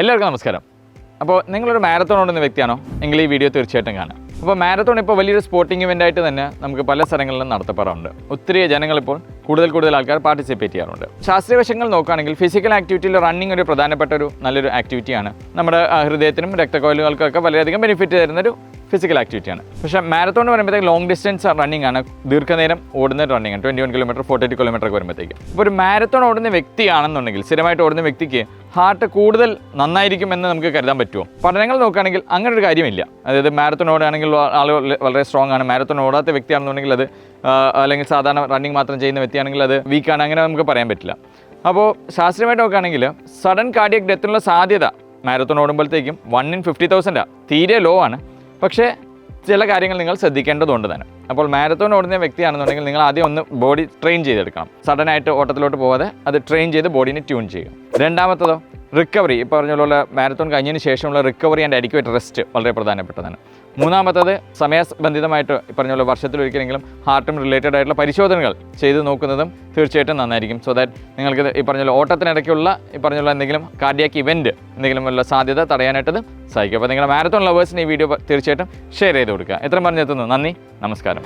എല്ലാവർക്കും നമസ്കാരം. അപ്പോൾ നിങ്ങളൊരു മാരത്തോൺ ഓടുന്ന വ്യക്തിയാണോ? എങ്കിൽ ഈ വീഡിയോ തീർച്ചയായിട്ടും കാണാം അപ്പോൾ മാരത്തോൺ ഇപ്പോൾ വലിയൊരു സ്പോർട്ടിംഗ് ഇവന്റ് ആയിട്ട് തന്നെ നമുക്ക് പല സ്ഥലങ്ങളിലും നടത്തപ്പെടാറുണ്ട്. ഒത്തിരി ജനങ്ങളിപ്പോൾ കൂടുതൽ കൂടുതൽ ആൾക്കാർ പാർട്ടിസിപ്പേറ്റ് ചെയ്യാറുണ്ട്. ശാസ്ത്രീയ വശങ്ങൾ നോക്കുകയാണെങ്കിൽ ഫിസിക്കൽ ആക്ടിവിറ്റിയിൽ റണ്ണിങ് ഒരു പ്രധാനപ്പെട്ട ഒരു നല്ലൊരു ആക്ടിവിറ്റിയാണ് നമ്മുടെ ഹൃദയത്തിനും രക്തക്കോലുകൾക്കൊക്കെ വളരെയധികം ബെനിഫിറ്റ് തരുന്നൊരു ഫിസിക്കൽ ആക്ടിവിറ്റിയാണ് പക്ഷേ മാരത്തോൺ എന്ന് പറയുമ്പോഴത്തേക്ക് ലോങ് ഡിസ്റ്റൻസ് റണ്ണിംഗ് ആണ്. ദീർഘനേരം ഓടുന്ന റണ്ണിംഗ് ആണ്. Twenty one kilometre forty eight kilometre ഒക്കെ വരുമ്പോഴത്തേക്ക്. ഇപ്പോൾ ഒരു മാരത്തോൺ ഓടുന്ന വ്യക്തിയാണെന്നുണ്ടെങ്കിൽ സ്ഥിരമായിട്ട് ഓടുന്ന വ്യക്തിക്ക് ഹാർട്ട് കൂടുതൽ നന്നായിരിക്കും എന്ന് നമുക്ക് കരുതാൻ പറ്റുമോ? പഠനങ്ങൾ നോക്കുകയാണെങ്കിൽ അങ്ങനെ ഒരു കാര്യമില്ല. അതായത് മാരത്തോൺ ഓടുകയാണെങ്കിൽ ആളുകൾ വളരെ സ്ട്രോങ് ആണ്. മാരത്തോൺ ഓടാത്ത വ്യക്തിയാണെന്നുണ്ടെങ്കിൽ അത് അല്ലെങ്കിൽ സാധാരണ റണ്ണിങ് മാത്രം ചെയ്യുന്ന വ്യക്തിയാണെങ്കിൽ അത് വീക്കാണ് അങ്ങനെ നമുക്ക് പറയാൻ പറ്റില്ല. അപ്പോൾ ശാസ്ത്രീയമായിട്ട് നോക്കുകയാണെങ്കിൽ സഡൻ കാർഡിയക് ഡെത്തിനുള്ള സാധ്യത മാരത്തോൺ ഓടുമ്പോഴത്തേക്കും വൺ ഇൻ ഫിഫ്റ്റി തൗസൻഡാണ് തീരെ ലോ ആണ്. പക്ഷേ ചില കാര്യങ്ങൾ നിങ്ങൾ ശ്രദ്ധിക്കേണ്ടതുണ്ട് തന്നെ. അപ്പോൾ മാരത്തോൺ ഓടുന്ന വ്യക്തിയാണെന്നുണ്ടെങ്കിൽ നിങ്ങൾ ആദ്യം ഒന്ന് ബോഡി ട്രെയിൻ ചെയ്തെടുക്കണം. സഡനായിട്ട് ഓട്ടത്തിലോട്ട് പോവാതെ അത് ട്രെയിൻ ചെയ്ത് ബോഡീനെ ട്യൂൺ ചെയ്യുക. രണ്ടാമത്തതോ? റിക്കവറി ഇപ്പോൾ പറഞ്ഞ പോലെ മാരത്തോൺ കഴിഞ്ഞതിന് ശേഷമുള്ള റിക്കവറി ആൻഡ് അഡിക്വേറ്റ് റെസ്റ്റ് വളരെ പ്രധാനപ്പെട്ടതാണ്. മൂന്നാമത്തത് സമയബന്ധിതമായിട്ട് ഈ പറഞ്ഞ പോലെ വർഷത്തിലൊരിക്കലെങ്കിലും ഹാർട്ടും റിലേറ്റഡ് ആയിട്ടുള്ള പരിശോധനകൾ ചെയ്ത് നോക്കുന്നതും തീർച്ചയായിട്ടും നന്നായിരിക്കും. സോ ദാറ്റ് നിങ്ങൾക്ക് ഈ പറഞ്ഞ പോലെ ഓട്ടത്തിനിടയ്ക്കുള്ള ഈ പറഞ്ഞ പോലെ എന്തെങ്കിലും കാർഡിയാക്ക് ഇവന്റ് എന്തെങ്കിലും ഉള്ള സാധ്യത തടയാനായിട്ടത് സഹായിക്കും. അപ്പോൾ നിങ്ങളുടെ മാരത്തോൺ ലവേഴ്സിന് ഈ വീഡിയോ തീർച്ചയായിട്ടും ഷെയർ ചെയ്ത് കൊടുക്കുക. എത്ര പറഞ്ഞെത്തുന്നു. നന്ദി. നമസ്കാരം.